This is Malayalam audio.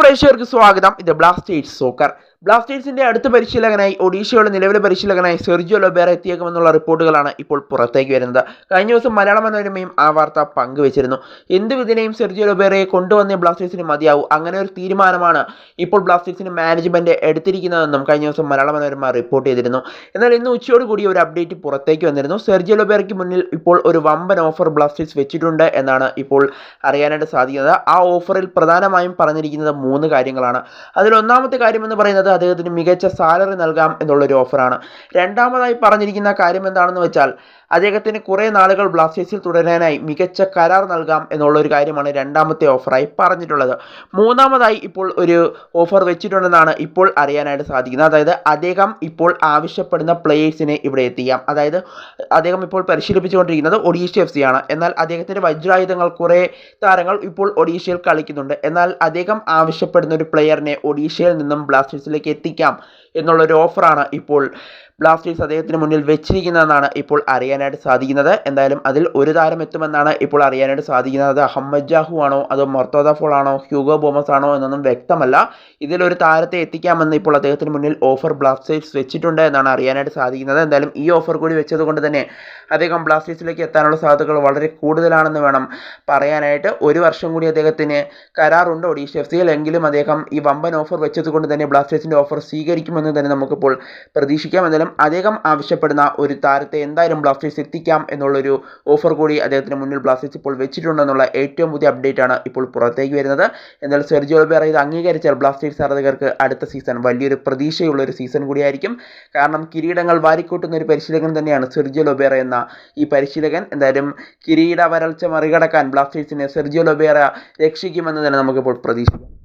പ്രേക്ഷകർക്ക് സ്വാഗതം. ഇത് ബ്ലാസ്റ്റേഴ്സ് സോക്കർ ബ്ലാസ്റ്റേഴ്സിന്റെ അടുത്ത പരിശീലകനായി ഒഡീഷയുടെ നിലവിലെ പരിശീലകനായി സെർജിയോ ലൊബേറ എത്തിയേക്കുമെന്നുള്ള റിപ്പോർട്ടുകളാണ് ഇപ്പോൾ പുറത്തേക്ക് വരുന്നത്. കഴിഞ്ഞ ദിവസം മലയാള മനോരമയും ആ വാർത്ത പങ്കുവച്ചിരുന്നു. എന്ത് വിധേനയും സെർജിയോ ലൊബേറയെ കൊണ്ടുവന്നേ ബ്ലാസ്റ്റേഴ്സിന് മതിയാവും. അങ്ങനെ ഒരു തീരുമാനമാണ് ഇപ്പോൾ ബ്ലാസ്റ്റേഴ്സിന് മാനേജ്മെന്റ് എടുത്തിരിക്കുന്നതെന്നും കഴിഞ്ഞ ദിവസം മലയാള മനോരമ റിപ്പോർട്ട് ചെയ്തിരുന്നു. എന്നാൽ ഇന്ന് ഉച്ചയോട് കൂടി ഒരു അപ്ഡേറ്റ് പുറത്തേക്ക് വന്നിരുന്നു. സെർജിയോ ലൊബേറയ്ക്ക് മുന്നിൽ ഇപ്പോൾ ഒരു വമ്പൻ ഓഫർ ബ്ലാസ്റ്റേഴ്സ് വെച്ചിട്ടുണ്ട് എന്നാണ് ഇപ്പോൾ അറിയാനായിട്ട് സാധിക്കുന്നത്. ആ ഓഫറിൽ പ്രധാനമായും പറഞ്ഞിരിക്കുന്നത് മൂന്ന് കാര്യങ്ങളാണ്. അതിൽ ഒന്നാമത്തെ കാര്യം എന്ന് പറയുന്നത് അദ്ദേഹത്തിന് മികച്ച സാലറി നൽകാം എന്നുള്ളൊരു ഓഫറാണ്. രണ്ടാമതായി പറഞ്ഞിരിക്കുന്ന കാര്യം എന്താണെന്ന് വെച്ചാൽ അദ്ദേഹത്തിന് കുറേ നാളുകൾ ബ്ലാസ്റ്റേഴ്സിൽ തുടരാനായി മികച്ച കരാർ നൽകാം എന്നുള്ളൊരു കാര്യമാണ് രണ്ടാമത്തെ ഓഫറായി പറഞ്ഞിട്ടുള്ളത്. മൂന്നാമതായി ഇപ്പോൾ ഒരു ഓഫർ വെച്ചിട്ടുണ്ടെന്നാണ് ഇപ്പോൾ അറിയാനായിട്ട് സാധിക്കുന്നത്. അതായത് അദ്ദേഹം ഇപ്പോൾ ആവശ്യപ്പെടുന്ന പ്ലേയേഴ്സിനെ ഇവിടെ എത്തിക്കാം. അതായത് അദ്ദേഹം ഇപ്പോൾ പരിശീലിപ്പിച്ചുകൊണ്ടിരിക്കുന്നത് ഒഡീഷ എഫ് സി ആണ്. എന്നാൽ അദ്ദേഹത്തിന്റെ വജ്രായുധങ്ങൾ കുറേ താരങ്ങൾ ഇപ്പോൾ ഒഡീഷയിൽ കളിക്കുന്നുണ്ട്. എന്നാൽ അദ്ദേഹം ആവശ്യപ്പെടുന്ന ഒരു പ്ലെയറിനെ ഒഡീഷയിൽ നിന്നും ബ്ലാസ്റ്റേഴ്സിലേക്ക് എത്തിക്കാം. എന്നുള്ളൊരു ഓഫറാണ് ഇപ്പോൾ ബ്ലാസ്റ്റേഴ്സ് അദ്ദേഹത്തിന് മുന്നിൽ വെച്ചിരിക്കുന്നതെന്നാണ് ഇപ്പോൾ അറിയാനായിട്ട് സാധിക്കുന്നത്. എന്തായാലും അതിൽ ഒരു താരം എത്തുമെന്നാണ് ഇപ്പോൾ അറിയാനായിട്ട് സാധിക്കുന്നത്. അത് അഹമ്മദ് ജാഹു ആണോ? അതോ മൊർത്തോദ ഫോൾ ആണോ? ഹ്യൂഗോ ബോമസ് ആണോ എന്നൊന്നും വ്യക്തമല്ല. ഇതിലൊരു താരത്തെ എത്തിക്കാമെന്ന് ഇപ്പോൾ അദ്ദേഹത്തിന് മുന്നിൽ ഓഫർ ബ്ലാസ്റ്റേഴ്സ് വെച്ചിട്ടുണ്ട് എന്നാണ് അറിയാനായിട്ട് സാധിക്കുന്നത്. എന്തായാലും ഈ ഓഫർ കൂടി വെച്ചതുകൊണ്ട് തന്നെ അദ്ദേഹം ബ്ലാസ്റ്റേഴ്സിലേക്ക് എത്താനുള്ള സാധ്യതകൾ വളരെ കൂടുതലാണെന്ന് വേണം പറയാനായിട്ട്. ഒരു വർഷം കൂടി അദ്ദേഹത്തിന് കരാറുണ്ട് ഒഡീഷ എഫ് സിയിൽ എങ്കിലും അദ്ദേഹം ഈ വമ്പൻ ഓഫർ വെച്ചതുകൊണ്ട് തന്നെ ബ്ലാസ്റ്റേഴ്സിന്റെ ഓഫർ സ്വീകരിക്കുമെന്ന് തന്നെ നമുക്കിപ്പോൾ പ്രതീക്ഷിക്കാം. അദ്ദേഹം ആവശ്യപ്പെടുന്ന ഒരു താരത്തെ എന്തായാലും ബ്ലാസ്റ്റേഴ്സ് എത്തിക്കാം എന്നുള്ളൊരു ഓഫർ കൂടി അദ്ദേഹത്തിന് മുന്നിൽ ബ്ലാസ്റ്റേഴ്സ് ഇപ്പോൾ വെച്ചിട്ടുണ്ടെന്നുള്ള ഏറ്റവും പുതിയ അപ്ഡേറ്റ് ആണ് ഇപ്പോൾ പുറത്തേക്ക് വരുന്നത്. എന്നാൽ സെർജിയോ ലൊബേറ ഇത് അംഗീകരിച്ചാൽ ബ്ലാസ്റ്റേഴ്സ് ആരാധകർക്ക് അടുത്ത സീസൺ വലിയൊരു പ്രതീക്ഷയുള്ള ഒരു സീസൺ കൂടിയായിരിക്കും. കാരണം കിരീടങ്ങൾ വാരിക്കൂട്ടുന്ന ഒരു പരിശീലകൻ തന്നെയാണ് സെർജിയോ ലൊബേറ എന്ന ഈ പരിശീലകൻ. എന്തായാലും കിരീട വരൾച്ച മറികടക്കാൻ ബ്ലാസ്റ്റേഴ്സിനെ സെർജിയോ ലൊബേറ രക്ഷിക്കുമെന്ന് തന്നെ നമുക്കിപ്പോൾ പ്രതീക്ഷിക്കാം.